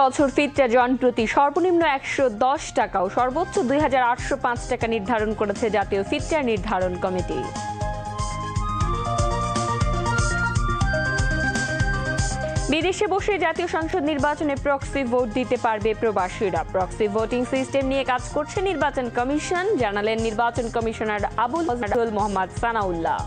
বছর ফিতরা জন প্রতি সর্বনিম্ন একশো দশ টাকা ও সর্বোচ্চ দুই হাজার আটশো পাঁচ টাকা নির্ধারণ করেছে জাতীয় ফিতরা নির্ধারণ কমিটি। বিদেশে বসে জাতীয় সংসদ নির্বাচনে প্রক্সি ভোট দিতে পারবে প্রবাসীরা। প্রক্সি ভোটিং সিস্টেম নিয়ে কাজ করছে নির্বাচন কমিশন, জানালেন নির্বাচন কমিশনার আবুল মোহাম্মদ সানাউল্লাহ।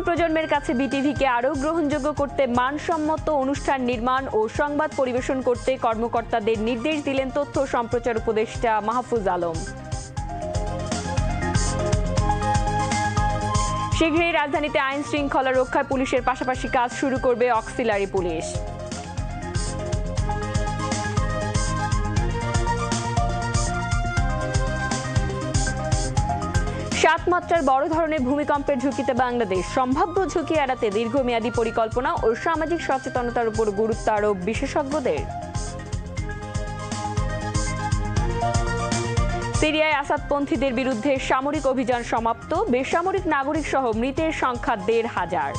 তরুণ প্রজন্মের কাছে বিটিভিকে আরও গ্রহণযোগ্য করতে মানসম্মত অনুষ্ঠান নির্মাণ ও সংবাদ পরিবেশন করতে কর্মকর্তাদের নির্দেশ দিলেন তথ্য সম্প্রচার উপদেষ্টা মাহফুজ আলম। শীঘ্রই রাজধানীতে আইন শৃঙ্খলা রক্ষায় পুলিশের পাশাপাশি কাজ শুরু করবে অক্সিলারি পুলিশ। সাত মাত্রার বড় ধরনের ভূমিকম্পের ঝুঁকিতে বাংলাদেশ সম্ভাব্য ঝুঁকি এড়াতে দীর্ঘমেয়াদী পরিকল্পনা ও সামাজিক সচেতনতার উপর গুরুত্ব আরোপ বিশেষজ্ঞদের। সিরিয়ায় আসাদপন্থীদের বিরুদ্ধে সামরিক অভিযান সমাপ্ত। বেসামরিক নাগরিক সহ মৃতের সংখ্যা দেড় হাজার।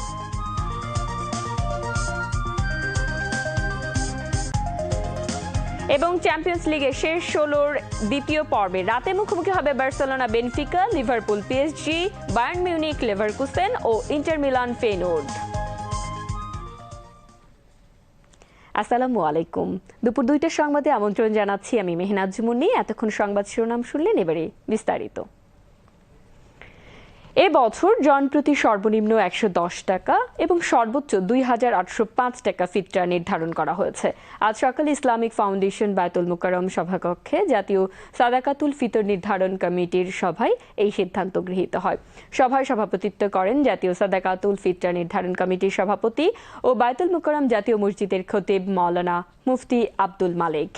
এবং চ্যাম্পিয়ন্স লিগের শেষ ষোলোর দ্বিতীয় পর্বে। রাতে মুখোমুখি হবে Barcelona, Benfica, Liverpool PSG Bayern Munich Leverkusen ও ইন্টার মিলান ফেনোর্ড আসসালামু আলাইকুম। দুপুর দুইটার সংবাদে আমন্ত্রণ জানাচ্ছি আমি মেহনাজ মুন্নি এতক্ষণ সংবাদ শিরোনাম শুনলেন, এবারে বিস্তারিত। এ বছর জনপ্রতি সর্বনিম্ন একশো দশ টাকা এবং সর্বোচ্চ দুই হাজার আটশো পাঁচ টাকা ফিতরা নির্ধারণ করা হয়েছে। আজ সকালে ইসলামিক ফাউন্ডেশন বায়তুল মুকাররম সভাকক্ষে জাতীয় সাদাকাতুল ফিতর নির্ধারণ কমিটির সভায় এই সিদ্ধান্ত গৃহীত হয়। সভায় সভাপতিত্ব করেন জাতীয় সাদাকাতুল ফিতরা নির্ধারণ কমিটির সভাপতি ও বায়তুল মুকাররম জাতীয় মসজিদের খতিব মাওলানা মুফতি আব্দুল মালিক।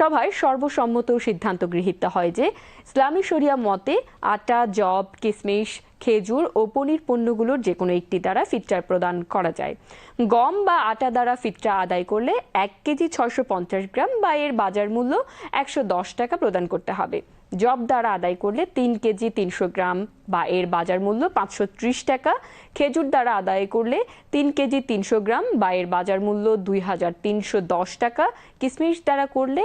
সভায় সর্বসম্মত সিদ্ধান্ত গৃহীত হয় যে ইসলামী শরিয়া মতে আটা জব কিসমিস খেজুর ও পনির পণ্যগুলোর যে কোনো একটি দ্বারা ফিতরার প্রদান করা যায়। গম বা আটা দ্বারা ফিতরা আদায় করলে এক কেজি ছয়শো পঞ্চাশ গ্রাম বা এর বাজার মূল্য একশো দশ টাকা প্রদান করতে হবে। জব দ্বারা আদায় করলে তিন কেজি তিনশো গ্রাম বা এর বাজার মূল্য পাঁচশো ত্রিশ টাকা। খেজুর দ্বারা আদায় করলে তিন কেজি তিনশো গ্রাম বা এর বাজার মূল্য দুই হাজার তিনশো দশ টাকা। কিসমিস দ্বারা করলে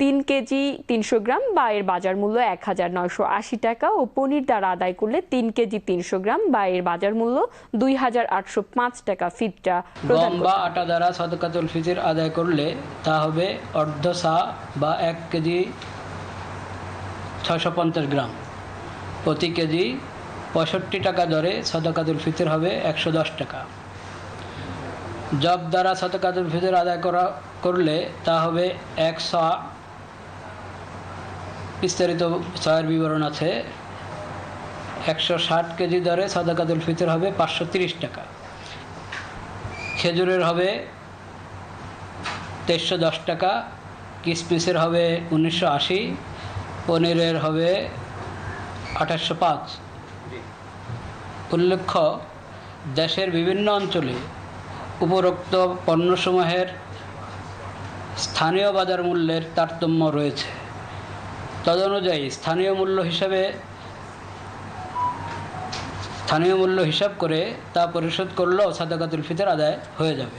তিন কেজি তিনশো গ্রাম বা এর বাজার মূল্য এক হাজার নয়শো আশি টাকা ও পনির দ্বারা আদায় করলে তিন কেজি তিনশো গ্রাম বা এর বাজার মূল্য দুই হাজার আটশো পাঁচ টাকা ফিটটা গম বা আটা দ্বারা সদকাতুল ফিতর আদায় করলে তা হবে অর্ধ সা বা এক কেজি ছয়শো পঞ্চাশ গ্রাম। প্রতি কেজি পঁয়ষট্টি টাকা দরে সদকাতুল ফিতর হবে একশো দশ টাকা। জব দ্বারা সদকাতুল ফিতর আদায় করা করলে তা হবে এক সা বিস্তারিত ছয়ের বিবরণ আছে। একশো ষাট কেজি দরে সদকাতুল ফিতর হবে পাঁচশো তিরিশ টাকা। খেজুরের হবে তেইশশো দশ টাকা, কিসমিসের হবে উনিশশো আশি, পনিরের হবে আঠাশশো পাঁচ। উল্লেখ্য, দেশের বিভিন্ন অঞ্চলে উপরোক্ত পণ্যসমূহের স্থানীয় বাজার মূল্যের তারতম্য রয়েছে। তদনুযায়ী স্থানীয় মূল্য হিসাবে, স্থানীয় মূল্য হিসাব করে তা পরিশোধ করলেও সাদাকাতুল ফিতর আদায় হয়ে যাবে।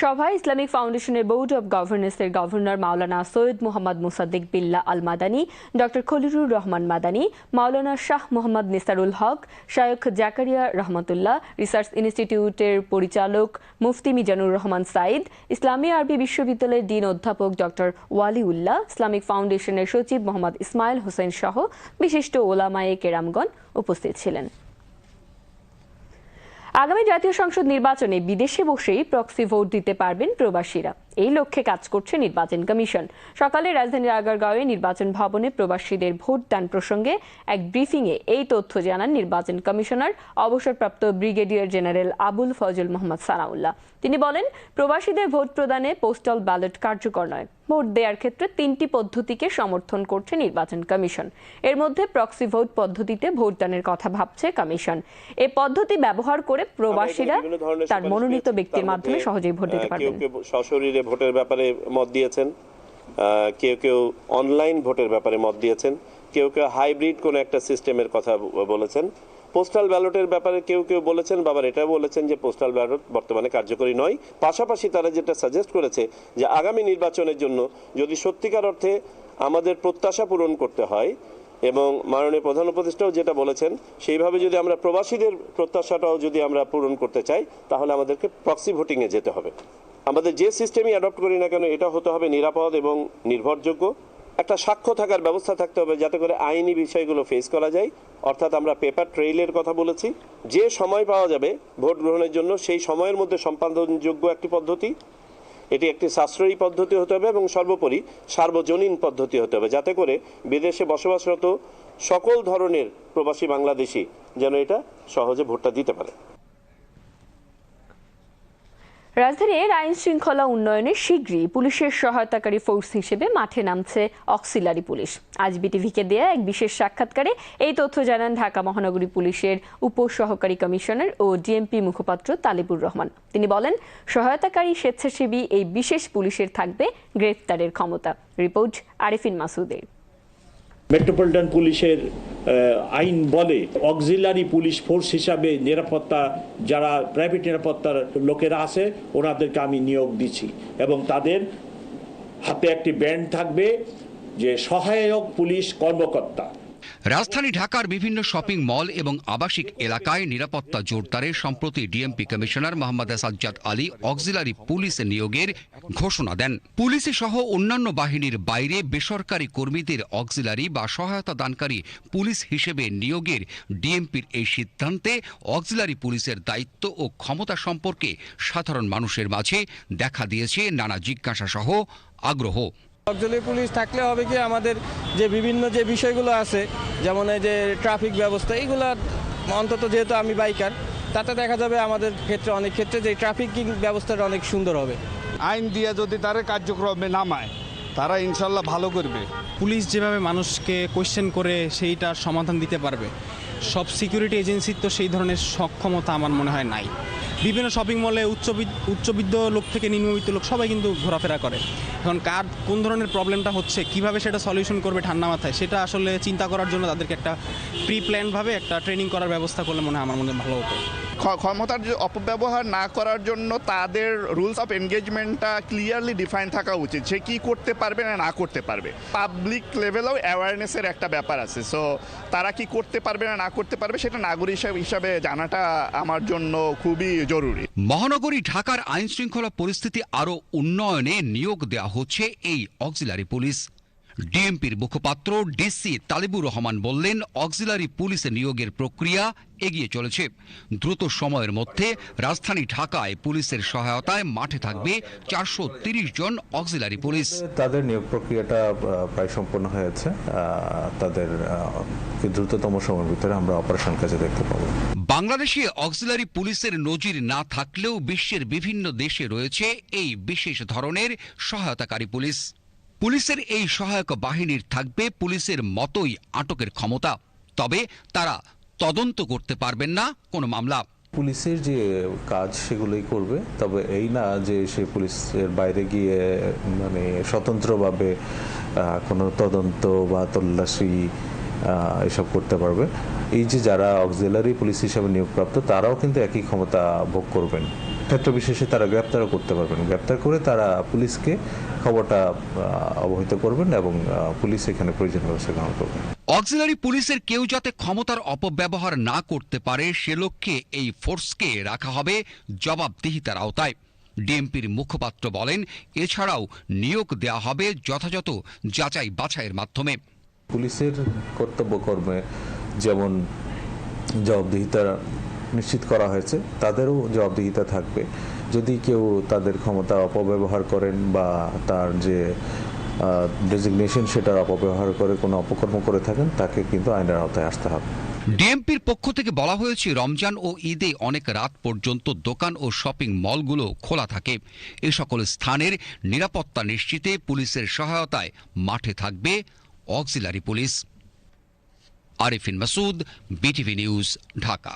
সভায় ইসলামিক ফাউন্ডেশনের board of গভর্নেন্সের governor Maulana Syed Mohammad Musaddiq Billah Al Madani, doctor Khalilur Rahman Madani, Maulana Shah Mohammad Nisarul Haq, Shaykh Zakariya Rahmatullah, research ইনস্টিটিউটের পরিচালক মুফতি মিজানুর রহমান সাইদ, ইসলামী আরবি বিশ্ববিদ্যালয়ের ডিন অধ্যাপক ডক্টর ওয়ালিউল্লাহ, ইসলামিক ফাউন্ডেশনের সচিব মোহাম্মদ ইসমাইল হোসেন সহ বিশিষ্ট ওলামায়ে কেরামগণ উপস্থিত ছিলেন। আগামী জাতীয় সংসদ নির্বাচনে বিদেশে বসেই প্রক্সি ভোট দিতে পারবেন প্রবাসীরা। এই লক্ষ্যে কাজ করছে নির্বাচন কমিশন। সকালে রাজধানীর আগারগাঁওয়ে নির্বাচন ভবনে প্রবাসীদের ভোটদান প্রসঙ্গে এক ব্রিফিংয়ে এই তথ্য জানান নির্বাচন কমিশনার অবসরপ্রাপ্ত ব্রিগেডিয়ার জেনারেল আবুল ফজল মোহাম্মদ সানাউল্লাহ। তিনি বলেন প্রবাসীদের ভোট প্রদানে পোস্টাল ব্যালট কার্যকর নয়। ভোট দেওয়ার ক্ষেত্রে তিনটি পদ্ধতিকে সমর্থন করছে নির্বাচন কমিশন। এর মধ্যে প্রক্সি ভোট পদ্ধতিতে ভোটদানের কথা ভাবছে কমিশন। এ পদ্ধতি ব্যবহার করে প্রবাসীরা তার মনোনীত ব্যক্তির মাধ্যমে সহজেই ভোট দিতে পারবেন। ভোটের ব্যাপারে মত দিয়েছেন কেউ কেউ অনলাইন ভোটের ব্যাপারে মত দিয়েছেন, কেউ কেউ হাইব্রিড কোনো একটা সিস্টেমের কথা বলেছেন। পোস্টাল ব্যালটের ব্যাপারে কেউ কেউ বলেছেন, বাবার এটাও বলেছেন যে পোস্টাল ব্যালট বর্তমানে কার্যকরী নয়। পাশাপাশি তারা যেটা সাজেস্ট করেছে যে আগামী নির্বাচনের জন্য যদি সত্যিকার অর্থে আমাদের প্রত্যাশা পূরণ করতে হয় এবং মাননীয় প্রধান উপদেষ্টাও যেটা বলেছেন, সেইভাবে যদি আমরা প্রবাসীদের প্রত্যাশাটাও যদি আমরা পূরণ করতে চাই, তাহলে আমাদেরকে প্রক্সি ভোটিংয়ে যেতে হবে। আমাদের যে সিস্টেমই অ্যাডপ্ট করি না কেন, এটা হতে হবে নিরাপদ এবং নির্ভরযোগ্য। একটা সাক্ষ্য থাকার ব্যবস্থা থাকতে হবে যাতে করে আইনি বিষয়গুলো ফেস করা যায়। অর্থাৎ আমরা পেপার ট্রেইলের কথা বলেছি। যে সময় পাওয়া যাবে ভোট গ্রহণের জন্য, সেই সময়ের মধ্যে সম্পাদনযোগ্য একটি পদ্ধতি। এটি একটি সাশ্রয়ী পদ্ধতি হতে হবে এবং সর্বোপরি সার্বজনীন পদ্ধতি হতে হবে, যাতে করে বিদেশে বসবাসরত সকল ধরনের প্রবাসী বাংলাদেশি যেন এটা সহজে ভোটটা দিতে পারে। রাজধানীর আইন শৃঙ্খলা উন্নয়নে শীঘ্রই পুলিশের সহায়তাকারী ফোর্স হিসেবে মাঠে নামছে অক্সিলারি পুলিশ। আজ বিটিভিকে দেয়া এক বিশেষ সাক্ষাৎকারে এই তথ্য জানান ঢাকা মহানগরী পুলিশের উপ সহকারী কমিশনার ও ডিএমপি মুখপাত্র তালিবুর রহমান। তিনি বলেন, সহায়তাকারী স্বেচ্ছাসেবী এই বিশেষ পুলিশের থাকবে গ্রেফতারের ক্ষমতা। রিপোর্ট আরিফিন মাসুদের। মেট্রোপলিটন পুলিশের আইন বলে অক্সিলারি পুলিশ ফোর্স হিসাবে নিরাপত্তা, যারা প্রাইভেট নিরাপত্তার লোকেরা আছে, ওনাদেরকে আমি নিয়োগ দিচ্ছি। এবং তাদের হাতে একটি ব্যান্ড থাকবে যে সহায়ক পুলিশ কর্মকর্তা। রাজধানী ঢাকার বিভিন্ন শপিং মল এবং আবাসিক এলাকায় নিরাপত্তা জোরদারে সম্প্রতি DMP commissioner Mohammad Sajjad Ali auxiliary police নিয়োগের ঘোষণা দেন। পুলিশ সহ অন্যান্য বাহিনীর বাইরে বেসরকারি কর্মীদের অক্সিলারি বা সহায়তা দানকারী পুলিশ হিসেবে নিয়োগের ডিএমপির এই সিদ্ধান্তে অক্সিলারি পুলিশের দায়িত্ব ও ক্ষমতা সম্পর্কে সাধারণ মানুষের মাঝে দেখা দিয়েছে নানা জিজ্ঞাসা সহ আগ্রহ। অক্সিলারি পুলিশ থাকলে হবে কি আমাদের যে বিভিন্ন যে বিষয়গুলো আছে যেমন এই যে ট্রাফিক ব্যবস্থা এইগুলো অন্তত যেহেতু আমি বাইকার তাতে দেখা যাবে আমাদের ক্ষেত্রে অনেক ক্ষেত্রে যে ট্রাফিকিং ব্যবস্থাটা অনেক সুন্দর হবে। আইন দিয়ে যদি তারা কার্যক্রমে নামায় তারা ইনশাল্লাহ ভালো করবে। পুলিশ যেভাবে মানুষকে কোয়েশ্চেন করে সেইটার সমাধান দিতে পারবে। সব সিকিউরিটি এজেন্সির তো সেই ধরনের সক্ষমতা আমার মনে হয় নাই। বিভিন্ন শপিং মলে উচ্চবিদ- উচ্চবিদ্ধ লোক থেকে নিম্নবিত্ত লোক সবাই কিন্তু ঘোরাফেরা করে। এখন কার কোন ধরনের প্রবলেমটা হচ্ছে, কীভাবে সেটা সলিউশন করবে ঠান্ডা মাথায়, সেটা আসলে চিন্তা করার জন্য তাদেরকে একটা প্রি প্ল্যানভাবে একটা ট্রেনিং করার ব্যবস্থা করলে মনে হয় আমার মনে ভালো হতো। ক্ষমতার অপব্যবহার না করার জন্য তাদের রুলস অফ এনগেজমেন্টটা ক্লিয়ারলি ডিফাইন থাকা উচিত। সে কী করতে পারবে না না করতে পারবে। পাবলিক লেভেলেও অ্যাওয়ারনেসের একটা ব্যাপার আছে। সো তারা কি করতে পারবে না না করতে পারবে সেটা নাগরিক হিসাবে জানাটা আমার জন্য খুবই জরুরি। মহানগরী ঢাকার আইন শৃঙ্খলা পরিস্থিতি আরও উন্নয়নে নিয়োগ দেওয়া হচ্ছে এই অক্সিলারি পুলিশ। ডিএমপির মুখপাত্র ডিসি তালিবুর রহমান বললেন অক্সিলারি পুলিশ নিয়োগের প্রক্রিয়া এগিয়ে চলেছে। দ্রুত সময়ের মধ্যে রাজধানী ঢাকায় পুলিশের সহায়তায় মাঠে থাকবে চারশো জন অক্সিলারি পুলিশ। তাদের নিয়োগ প্রক্রিয়াটা প্রায় সম্পন্ন হয়েছে। তাদের দ্রুততম সময়ের ভিতরে আমরা অপারেশন কাজে দেখতে পাবো। বাংলাদেশে অক্সিলারি পুলিশের নজির না থাকলেও বিশ্বের বিভিন্ন দেশে রয়েছে এই বিশেষ ধরনের সহায়তাকারী পুলিশ। পুলিশের এই সহায়ক বাহিনীর থাকবে পুলিশের মতোই আটকের ক্ষমতা। তবে তারা তদন্ত করতে পারবেন না কোনো মামলা। পুলিশের যে কাজ সেগুলোই করবে, তবে এই না যে সে পুলিশের বাইরে গিয়ে মানে স্বতন্ত্রভাবে কোনো তদন্ত বা তল্লাশি এসব করতে পারবে। এই যে যারা অক্সিলারি পুলিশ হিসাবে নিয়োগপ্রাপ্ত, তারাও কিন্তু একই ক্ষমতা ভোগ করবেন। ক্ষেত্র বিশেষে তারা গ্রেপ্তারও করতে পারবেন। গ্রেপ্তার করে তারা পুলিশকে খবরটা অবহিত করবেন এবং পুলিশ এখানে প্রয়োজন ব্যবস্থা গ্রহণ করবে। অক্সিলারি পুলিশের কেউ যাতে ক্ষমতার অপব্যবহার না করতে পারে সে লক্ষ্যে এই ফোর্সকে রাখা হবে জবাবদিহিতার আওতায়। ডিএমপির মুখপাত্র বলেন এছাড়াও নিয়োগ দেওয়া হবে যথাযথ যাচাই বাছাইয়ের মাধ্যমে। পুলিশের কর্তব্য কর্মে যেমন জবাবদিহিতা নিশ্চিত করা হয়েছে, তাদেরও জবাবদিহিতা থাকবে। যদি কেউ তাদের ক্ষমতা অপব্যবহার করেন বা তার যে ডেজিগনেশন সেটার অপব্যবহার করে কোনো অপকর্ম করে থাকেন, তাকে কিন্তু আইনের আওতায় আসতে হবে। ডিএমপির পক্ষ থেকে বলা হয়েছে, রমজান ও ঈদে অনেক রাত পর্যন্ত দোকান ও শপিং মলগুলো খোলা থাকে। এ সকল স্থানের নিরাপত্তা নিশ্চিতে পুলিশের সহায়তায় মাঠে থাকবে auxiliary police. Arifin Masud, BTV news, Dhaka.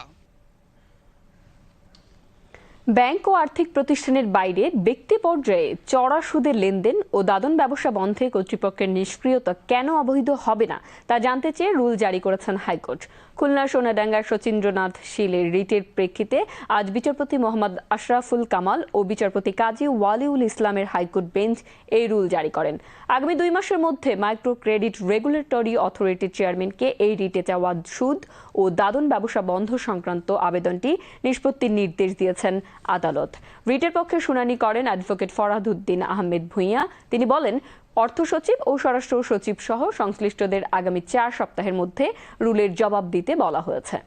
Bank ও আর্থিক প্রতিষ্ঠানের বাইরে ব্যক্তি পর্যায়ে চড়া সুদের লেনদেন ও দাদন ব্যবসা বন্ধে কর্তৃপক্ষের নিষ্ক্রিয়তা কেন অবৈধ হবে না তা জানতে চেয়ে রুল জারি করেছেন হাইকোর্ট। খুলনা, সোনাডাঙ্গার শচীন্দ্রনাথ শীলের রিটের প্রেক্ষিতে আজ বিচারপতি মোহাম্মদ আশরাফুল কামাল ও বিচারপতি কাজী ওয়ালিউল ইসলামের হাইকোর্ট বেঞ্চ এই রুল জারি করেন। আগামী দুই মাসের মধ্যে মাইক্রো ক্রেডিট রেগুলেটরি অথরিটির চেয়ারম্যানকে এই রিটে চাওয়া সুদ ও দাদন ব্যবসা বন্ধ সংক্রান্ত আবেদনটি নিষ্পত্তির নির্দেশ দিয়েছেন আদালত। রিটের পক্ষে শুনানি করেন অ্যাডভোকেট ফরাদউদ্দিন আহমেদ ভূঁইয়া। তিনি বলেন অর্থ সচিব ও স্বরাষ্ট্র সচিব সহ সংশ্লিষ্টদের আগামী চার সপ্তাহের মধ্যে রুলের জবাব দিতে বলা হয়েছে।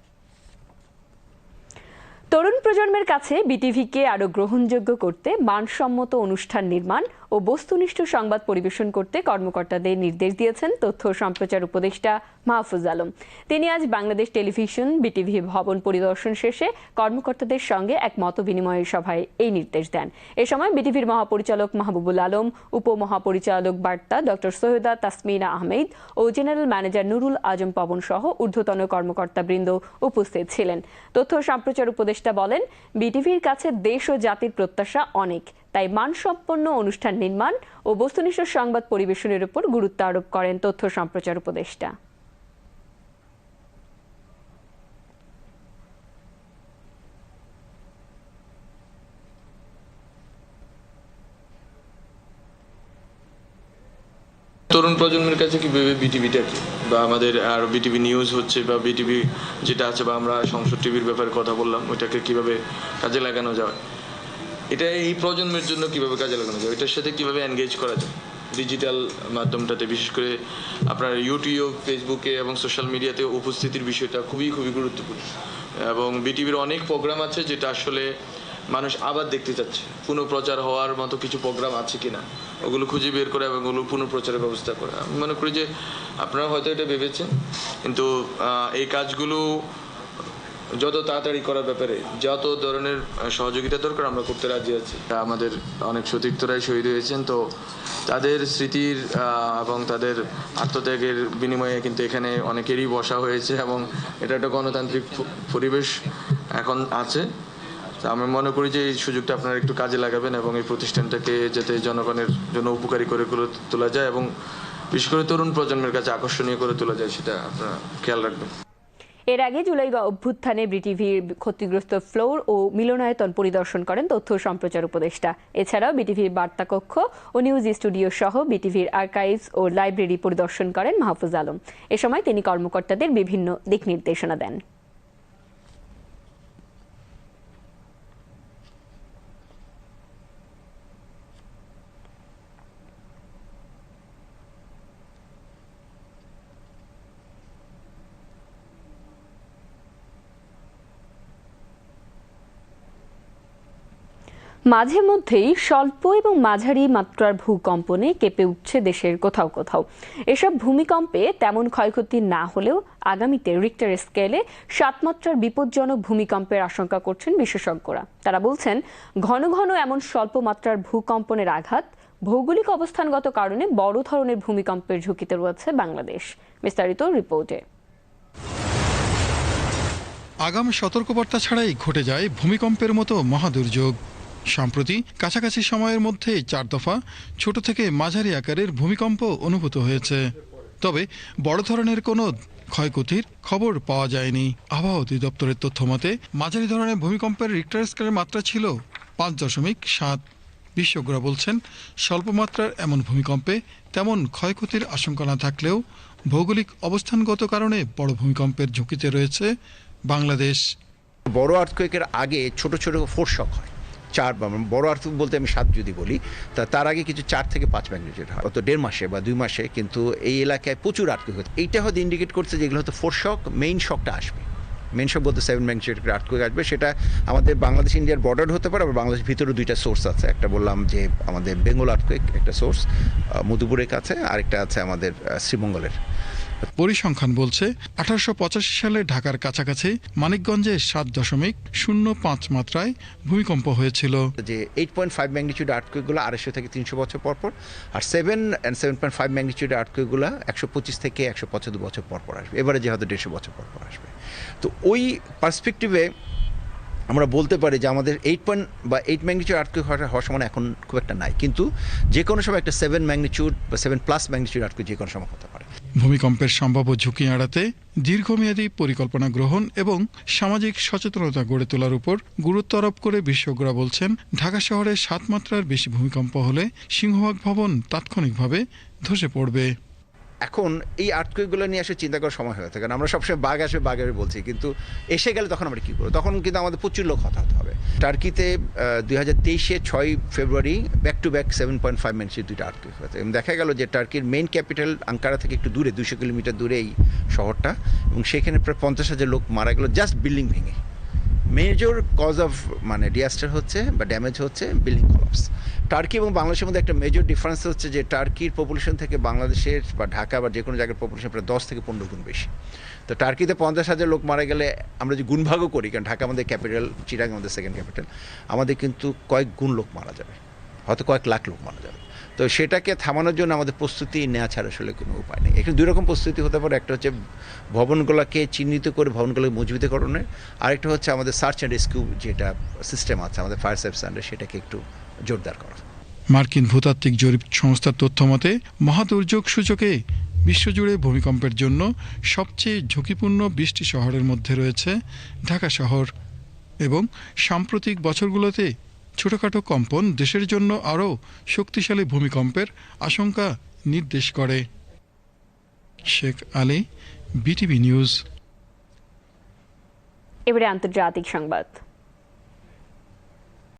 তরুণ প্রজন্মের কাছে বিটিভিকে আরও গ্রহণযোগ্য করতে মানসম্মত অনুষ্ঠান নির্মাণ ও বস্তুনিষ্ঠ সংবাদ পরিবেশন করতে কর্মকর্তাদের নির্দেশ দিয়েছেন তথ্য সম্প্রচার উপদেষ্টা মাহফুজ আলম। তিনি আজ বাংলাদেশ টেলিভিশন, বিটিভি ভবন পরিদর্শন শেষে কর্মকর্তাদের সঙ্গে এক মত বিনিময় সভায় এই নির্দেশ দেন। এ সময় বিটিভির মহাপরিচালক মাহবুবুল আলম, উপমহাপরিচালক বার্তা ডক্টর সৈয়দা তাসমিনা আহমেদ ও জেনারেল ম্যানেজার নুরুল আজম পবন সহ ঊর্ধ্বতন কর্মকর্তাবৃন্দ উপস্থিত ছিলেন। তথ্য সম্প্রচার উপদেষ্টা বলেন, বিটিভির কাছে দেশ ও জাতির প্রত্যাশা অনেক। তাই মানসম্পন্ন অনুষ্ঠান নির্মাণ ও বস্তুনিষ্ঠ সংবাদ পরিবেশনের উপর গুরুত্ব আরোপ করেন তথ্য সম্প্রচার উপদেষ্টা। তরুণ প্রজন্মের কাছে কীভাবে বিটিভিটা কি? বা আমাদের আর বিটিভি নিউজ হচ্ছে বা বিটিভি যেটা আছে বা আমরা সংসদ টিভির ব্যাপারে কথা বললাম, ওইটাকে কীভাবে কাজে লাগানো যায়? এটা এই প্রজন্মের জন্য কীভাবে কাজে লাগানো যায়? এটার সাথে কীভাবে এনগেজ করা যায়? ডিজিটাল মাধ্যমটাতে, বিশেষ করে আপনার ইউটিউব ফেসবুকে এবং সোশ্যাল মিডিয়াতে উপস্থিতির বিষয়টা খুবই খুবই গুরুত্বপূর্ণ। এবং বিটিভির অনেক প্রোগ্রাম আছে যেটা আসলে মানুষ আবার দেখতে চাচ্ছে। পুনঃপ্রচার হওয়ার মতো কিছু প্রোগ্রাম আছে কি না ওগুলো খুঁজে বের করে এবং ওগুলো পুনঃপ্রচারের ব্যবস্থা করে। আমি মনে করি যে আপনারা হয়তো এটা ভেবেছেন, কিন্তু এই কাজগুলো যত তাড়াতাড়ি করার ব্যাপারে যত ধরনের সহযোগিতা দরকার, আমরা করতে রাজি আছি। আমাদের অনেক সতীর্থরাই শহীদ হয়েছেন, তো তাদের স্মৃতির এবং তাদের আত্মত্যাগের বিনিময়ে কিন্তু এখানে অনেকেরই বসা হয়েছে, এবং এটা একটা গণতান্ত্রিক পরিবেশ এখন আছে। আমি মনে করি যে এই সুযোগটা আপনারা একটু কাজে লাগাবেন, এবং এই প্রতিষ্ঠানটাকে যাতে জনগণের জন্য উপকারী করে করে তোলা যায়, এবং বিশেষ করে তরুণ প্রজন্মের কাছে আকর্ষণীয় করে তোলা যায়, সেটা আপনারা খেয়াল রাখবেন। এর আগে জুলাই অভ্যুত্থানে বিটিভির ক্ষতিগ্রস্ত ফ্লোর ও মিলনায়তন পরিদর্শন করেন তথ্য সম্প্রচার উপদেষ্টা। এছাড়াও বিটিভির বার্তা কক্ষ ও নিউজ স্টুডিও সহ বিটিভির আর্কাইভস ও লাইব্রেরি পরিদর্শন করেন মাহফুজ আলম। এ সময় তিনি কর্মকর্তাদের বিভিন্ন দিক নির্দেশনা দেন। মাঝে মধ্যেই স্বল্প এবং মাঝারি মাত্রার ভূকম্পনে কেঁপে উঠছে দেশের কোথাও কোথাও। এসব ভূমিকম্পে তেমন ক্ষয়ক্ষতি না হলেও আগামীতে রিক্টার স্কেলে সাত মাত্রার বিপজ্জনক ভূমিকম্পের আশঙ্কা করছেন বিশেষজ্ঞরা। তারা বলছেন, ঘন ঘন এমন স্বল্প মাত্রার ভূকম্পনের আঘাত ভৌগোলিক অবস্থানগত কারণে বড় ধরনের ভূমিকম্পের ঝুঁকিতে রয়েছে বাংলাদেশ। বিস্তারিত রিপোর্টে। আগাম সতর্কবার্তা ছাড়াই ঘটে যায় ভূমিকম্পের মতো মহাদুর্যোগ। সম্প্রতি কাছাকাছি সময়ের মধ্যে চার দফা ছোট থেকে মাঝারি আকারের ভূমিকম্প অনুভূত হয়েছে। তবে বড় ধরনের কোনো ক্ষয়ক্ষতির খবর পাওয়া যায়নি। আবহাওয়া অধিদপ্তরের তথ্য মতে, মাঝারি ধরনের ভূমিকম্পের রিক্টার স্কেলের মাত্রা ছিল পাঁচ দশমিক সাত। বিশেষজ্ঞরা বলছেন, স্বল্প মাত্রার এমন ভূমিকম্পে তেমন ক্ষয়ক্ষতির আশঙ্কা না থাকলেও ভৌগোলিক অবস্থানগত কারণে বড় ভূমিকম্পের ঝুঁকিতে রয়েছে বাংলাদেশ। বড় আর্থকুয়েকের আগে ছোট ছোট ফোরশক হয়। চার বড় আর্থকুয়েক বলতে আমি সাত যদি বলি, তা তার আগে কিছু চার থেকে পাঁচ ম্যাগনিটিউড হয়। অত দেড় মাসে বা দুই মাসে কিন্তু এই এলাকায় প্রচুর আর্থিক হচ্ছে এইটা হয়তো ইন্ডিকেট করছে যেগুলো হয়তো ফোরশক মেইন শকটা আসবে। মেন শক বলতে সেভেন ম্যাগনিটিউড আর্থকুয়েক আসবে, সেটা আমাদের বাংলাদেশ ইন্ডিয়ার বর্ডার হতে পারে, আবার বাংলাদেশ ভিতরে দুইটা সোর্স আছে। একটা বললাম যে আমাদের বেঙ্গল আর্থকুয়েক একটা সোর্স মধুপুরের কাছে, আরেকটা আছে আমাদের শ্রীমঙ্গলের। পরিসংখ্যান বলছে, আঠারোশো পঁচাশি সালে ঢাকার কাছাকাছি মানিকগঞ্জে সাত দশমিক শূন্য পাঁচ মাত্রায় ভূমিকম্প হয়েছিল। যে এইট পয়েন্ট ফাইভ ম্যাগনিচিউড আর্টকুইকগুলো আড়াইশো থেকে তিনশো বছর পর পর আর seven and seven point five magnitude আর্টকুইকগুলো একশো পঁচিশ থেকে একশো পঁচাত্তর বছর পর পর আসবে। এবারে যে হয়তো দেড়শো বছর পর পর আসবে। তো ওই পার্সপেক্টিভে আমরা বলতে পারি যে আমাদের এইট পয়েন্ট বা এইট ম্যাগনিচিউড আর্থকুইক হওয়ার সমান এখন খুব একটা নাই। কিন্তু যে কোনো সময় একটা সেভেন ম্যাগনিচিউড বা সেভেন প্লাস ম্যাগনিচিউড আর্থকুইক যে কোনো সময় হতে পারে। ভূমিকম্পের সম্ভাব্য ঝুঁকি এড়াতে দীর্ঘমেয়াদী পরিকল্পনা গ্রহণ এবং সামাজিক সচেতনতা গড়ে তোলার উপর গুরুত্ব আরোপ করে বিশেষজ্ঞরা বলছেন, ঢাকা শহরে সাত মাত্রার বেশি ভূমিকম্প হলে সিংহভাগ ভবন তাৎক্ষণিকভাবে ধসে পড়বে। এখন এই আর্থকুইকগুলো নিয়ে আসলে চিন্তা করার সময় হয়ে থাকে। কারণ আমরা সবসময় বাঘ আসবে বাঘ আসবে বলছি, কিন্তু এসে গেলে তখন আমরা কী করব? তখন কিন্তু আমাদের প্রচুর লোক হতাহত হবে। টার্কিতে দুই হাজার তেইশে ছয় ফেব্রুয়ারি back to back seven point five মিনিটসের দুইটা আর্থকুইক হয়েছে। এবং দেখা গেল যে টার্কির মেইন ক্যাপিটাল আঙ্কারা থেকে একটু দূরে দুশো কিলোমিটার দূরে এই শহরটা। এবং সেখানে প্রায় পঞ্চাশ হাজার লোক মারা গেল জাস্ট বিল্ডিং ভেঙে। মেজর কজ অফ মানে ডিয়াস্টার হচ্ছে বা ড্যামেজ হচ্ছে বিল্ডিং কলাপস টার্কি এবং বাংলাদেশের মধ্যে একটা মেজর ডিফারেন্স হচ্ছে যে টার্কির পপুলেশন থেকে বাংলাদেশের বা ঢাকা বা যে কোনো জায়গার পপুলেশন প্রায় দশ থেকে পনেরো গুণ বেশি। তো টার্কিতে পঞ্চাশ হাজার লোক মারা গেলে আমরা যে গুণভাগও করি, কারণ ঢাকা আমাদের ক্যাপিটাল চিরাং আমাদের সেকেন্ড ক্যাপিটাল আমাদের কিন্তু কয়েক গুণ লোক মারা যাবে, হয়তো কয়েক লাখ লোক মারা যাবে। তো সেটাকে থামানোর জন্য আমাদের প্রস্তুতি নেওয়া ছাড়া আসলে কোনো উপায় নেই। এখানে দুই রকম প্রস্তুতি হতে পারে। একটা হচ্ছে ভবনগুলোকে চিহ্নিত করে ভবনগুলোকে মজবুতিকরণের আরেকটা হচ্ছে আমাদের সার্চ অ্যান্ড রেস্কিউ যেটা সিস্টেম আছে, আমাদের ফায়ার সার্ভিস আন্ডার সেটাকে একটু জোরদার করা। মার্কিন ভূতাত্ত্বিক জরিপ সংস্থার তথ্য মতে মহাদুর্যোগ সূচকে বিশ্বজুড়ে ভূমিকম্পের জন্য সবচেয়ে ঝুঁকিপূর্ণ বিশটি শহরের মধ্যে রয়েছে ঢাকা শহর এবং সাম্প্রতিক বছরগুলোতে ছোটখাটো কম্পন দেশের জন্য আরও শক্তিশালী ভূমিকম্পের আশঙ্কা নির্দেশ করে। Sheikh Ali, BTV news. এবারে আন্তর্জাতিক সংবাদ।